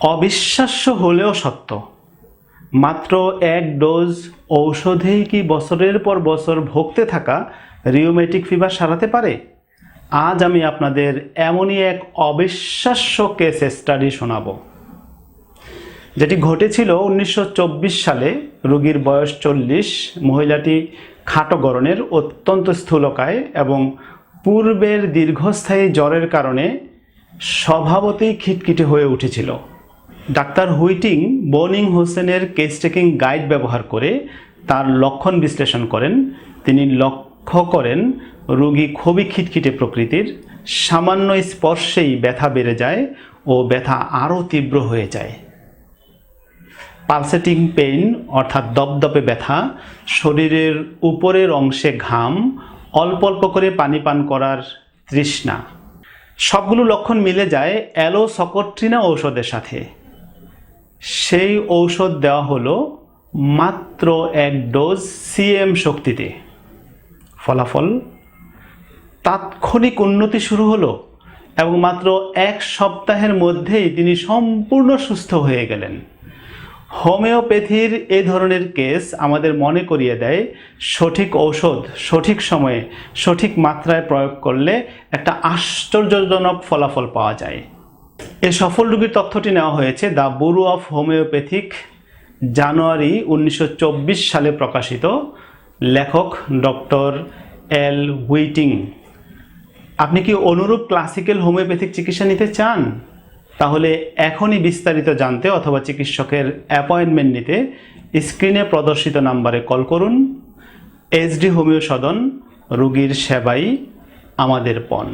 অবিশ্বাস্য হলেও সত্য। মাত্র এক ডোজ ঔষধেই কি বছরের পর বছর ভুগতে থাকা রিওমেটিক ফিভার সারাতে পারে? আজ আমি আপনাদের এমনই এক অবিশ্বাস্য কেস স্টাডি শোনাবো। যেটি ঘটেছিল উনিশশো চব্বিশ সালে। রোগীর বয়স চল্লিশ, মহিলাটি খাটো গরনের অত্যন্ত স্থূলকায় এবং পূর্বের দীর্ঘস্থায়ী জ্বরের কারণে স্বভাবতেই খিটখিটে হয়ে উঠেছিল। ডাক্তার হুইটিং বোনিং হোসেনের কেস টেকিং গাইড ব্যবহার করে তার লক্ষণ বিশ্লেষণ করেন। তিনি লক্ষ্য করেন, রোগী খুবই খিটখিটে প্রকৃতির, সামান্য স্পর্শেই ব্যথা বেড়ে যায় ও ব্যথা আরও তীব্র হয়ে যায়। পালসেটিং পেইন, অর্থাৎ দপদপে ব্যথা, শরীরের উপরের অংশে ঘাম, অল্প অল্প করে পানি পান করার তৃষ্ণা। সবগুলো লক্ষণ মিলে যায় অ্যালো সকট্রিনা ঔষধের সাথে। সেই ঔষধ দেওয়া হলো মাত্র এক ডোজ সিএম শক্তিতে। ফলাফল? তাৎক্ষণিক উন্নতি শুরু হলো এবং মাত্র এক সপ্তাহের মধ্যেই তিনি সম্পূর্ণ সুস্থ হয়ে গেলেন। হোমিওপ্যাথির এ ধরনের কেস আমাদের মনে করিয়ে দেয়, সঠিক ঔষধ সঠিক সময়ে সঠিক মাত্রায় প্রয়োগ করলে একটা আশ্চর্যজনক ফলাফল পাওয়া যায়। এই সফল রোগীর তথ্যটি নেওয়া হয়েছে। The bureau of homeopathic, January উনিশশো চব্বিশ সালে প্রকাশিত। লেখক ডক্টর এল হুইটিং, আপনি কি অনুরূপ ক্লাসিক্যাল হোমিওপ্যাথিক চিকিৎসা নিতে চান? তাহলে এখনই বিস্তারিত জানতে অথবা চিকিৎসকের অ্যাপয়েন্টমেন্ট নিতে স্ক্রিনে প্রদর্শিত নাম্বারে কল করুন। এইচডি হোমিও সদন, রোগীর সেবাই আমাদের পণ।